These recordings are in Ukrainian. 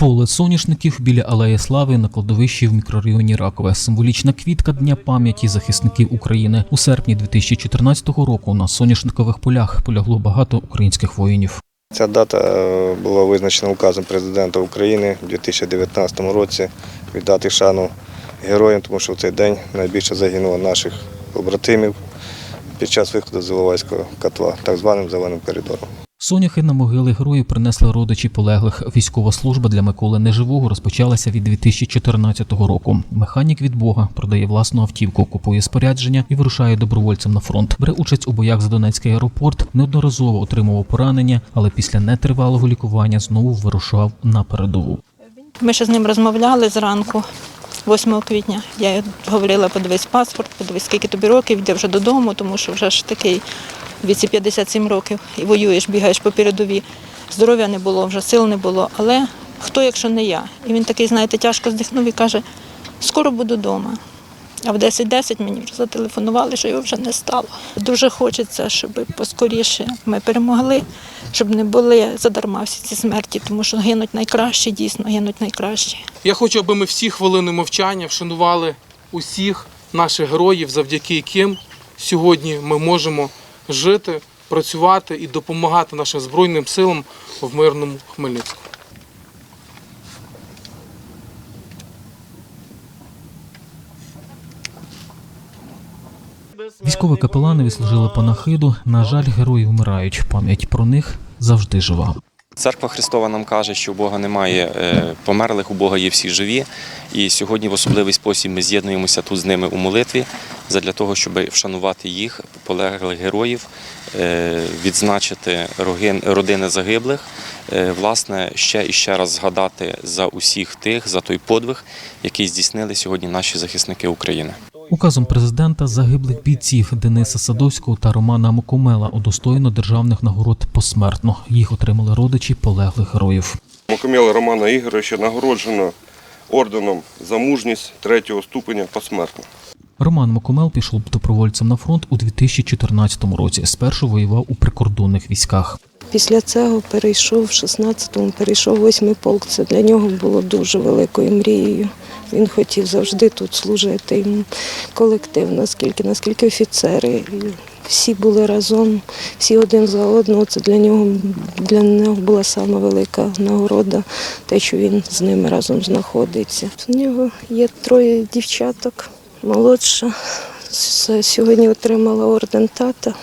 Поле соняшників біля Алеї Слави на кладовищі в мікрорайоні Ракове. Символічна квітка Дня пам'яті захисників України. У серпні 2014 року на соняшникових полях полягло багато українських воїнів. Ця дата е, була визначена указом президента України у 2019 році віддати шану героям, тому що в цей день найбільше загинуло наших побратимів під час виходу з Іловайського котла, так званим зеленим коридором. Соняхи на могили героїв принесли родичі полеглих. Військова служба для Миколи Неживого розпочалася від 2014 року. Механік від Бога продає власну автівку, купує спорядження і вирушає добровольцем на фронт. Бере участь у боях за Донецький аеропорт, неодноразово отримував поранення, але після нетривалого лікування знову вирушав на передову. Ми ще з ним розмовляли зранку, 8 квітня. Я говорила, подивись паспорт, подивись, скільки тобі років, йди вже додому, тому що вже ж такий віці 57 років і воюєш, бігаєш по передовій. Здоров'я не було, вже сил не було. Але хто, якщо не я? І він такий, знаєте, тяжко здихнув і каже, скоро буду вдома. А в 10.10 мені вже зателефонували, що його вже не стало. Дуже хочеться, щоб поскоріше ми перемогли, щоб не були задарма всі ці смерті, тому що гинуть найкращі, дійсно гинуть найкращі. Я хочу, аби ми всі хвилини мовчання вшанували усіх наших героїв, завдяки яким сьогодні ми можемо жити, працювати і допомагати нашим збройним силам в мирному Хмельницькому. Військові капелани відслужили панахиду. На жаль, герої вмирають. Пам'ять про них завжди жива. Церква Христова нам каже, що у Бога немає е, померлих, у Бога є всі живі. І сьогодні в особливий спосіб ми з'єднуємося тут з ними у молитві для того, щоб вшанувати їх, полеглих героїв, е, відзначити родини загиблих, е, власне, ще і ще раз згадати за усіх тих, за той подвиг, який здійснили сьогодні наші захисники України. Указом президента загиблих бійців Дениса Садовського та Романа Мокомела удостоєно державних нагород посмертно. Їх отримали родичі полеглих героїв. Мокомєла Романа Ігоровича нагороджено орденом за мужність третього ступеня посмертно. Роман Мокомел пішов добровольцем на фронт у 2014 році. Спершу воював у прикордонних військах. Після цього перейшов в 16-му, перейшов в 8-й полк. Це для нього було дуже великою мрією. Він хотів завжди тут служити. Йому колектив, наскільки, наскільки офіцери. Всі були разом, всі один за одного. Це для нього для нього була сама велика нагорода, те, що він з ними разом знаходиться. У нього є троє дівчаток, молодша. Сьогодні отримала орден тата.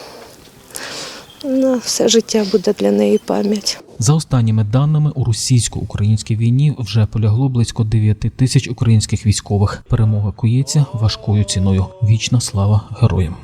На все життя буде для неї пам'ять. За останніми даними, у російсько-українській війні вже полягло близько 9 тисяч українських військових. Перемога кується важкою ціною. Вічна слава героям.